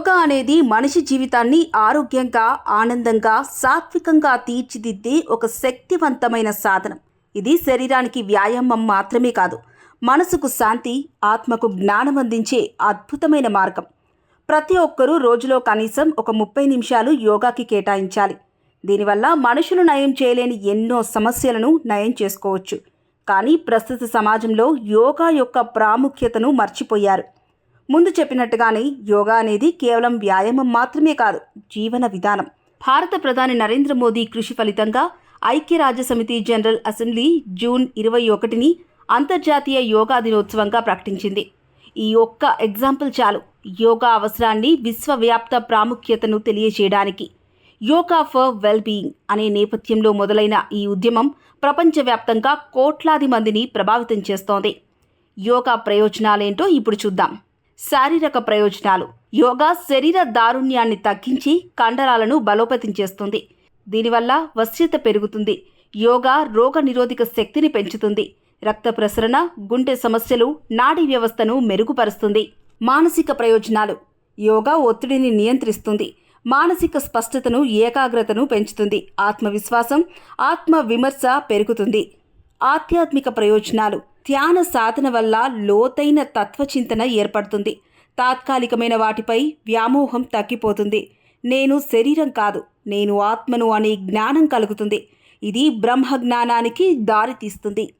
యోగా అనేది మనిషి జీవితాన్ని ఆరోగ్యంగా ఆనందంగా సాత్వికంగా తీర్చిదిద్దే ఒక శక్తివంతమైన సాధనం. ఇది శరీరానికి వ్యాయామం మాత్రమే కాదు మనసుకు శాంతి ఆత్మకు జ్ఞానం అందించే అద్భుతమైన మార్గం. ప్రతి ఒక్కరూ రోజులో కనీసం ఒక ముప్పై నిమిషాలు యోగాకి కేటాయించాలి. దీనివల్ల మనుషులు నయం చేయలేని ఎన్నో సమస్యలను నయం చేసుకోవచ్చు. కానీ ప్రస్తుత సమాజంలో యోగా యొక్క ప్రాముఖ్యతను మర్చిపోయారు. ముందు చెప్పినట్టుగానే యోగా అనేది కేవలం వ్యాయామం మాత్రమే కాదు జీవన విధానం. భారత ప్రధాని నరేంద్ర మోదీ కృషి ఫలితంగా ఐక్యరాజ్యసమితి జనరల్ అసెంబ్లీ జూన్ ఇరవై ఒకటిని అంతర్జాతీయ యోగా దినోత్సవంగా ప్రకటించింది. ఈ ఒక్క ఎగ్జాంపుల్ చాలు యోగా అవసరాన్ని విశ్వవ్యాప్త ప్రాముఖ్యతను తెలియజేయడానికి. యోగా ఫర్ వెల్ బీయింగ్ అనే నేపథ్యంలో మొదలైన ఈ ఉద్యమం ప్రపంచవ్యాప్తంగా కోట్లాది మందిని ప్రభావితం చేస్తోంది. యోగా ప్రయోజనాలేంటో ఇప్పుడు చూద్దాం. శారీరక ప్రయోజనాలు యోగా శరీర దారుణ్యాన్ని తగ్గించి కండరాలను బలోపేతం చేస్తుంది. దీనివల్ల వశ్యత పెరుగుతుంది. యోగా రోగ నిరోధక శక్తిని పెంచుతుంది. రక్త ప్రసరణ గుండె సమస్యలు నాడీ వ్యవస్థను మెరుగుపరుస్తుంది. మానసిక ప్రయోజనాలు. యోగా ఒత్తిడిని నియంత్రిస్తుంది. మానసిక స్పష్టతను ఏకాగ్రతను పెంచుతుంది. ఆత్మవిశ్వాసం ఆత్మ విమర్శ పెరుగుతుంది. ఆధ్యాత్మిక ప్రయోజనాలు ధ్యాన సాధన వల్ల లోతైన తత్వచింతన ఏర్పడుతుంది. తాత్కాలికమైన వాటిపై వ్యామోహం తగ్గిపోతుంది. నేను శరీరం కాదు నేను ఆత్మను అనే జ్ఞానం కలుగుతుంది. ఇది బ్రహ్మ జ్ఞానానికి దారితీస్తుంది.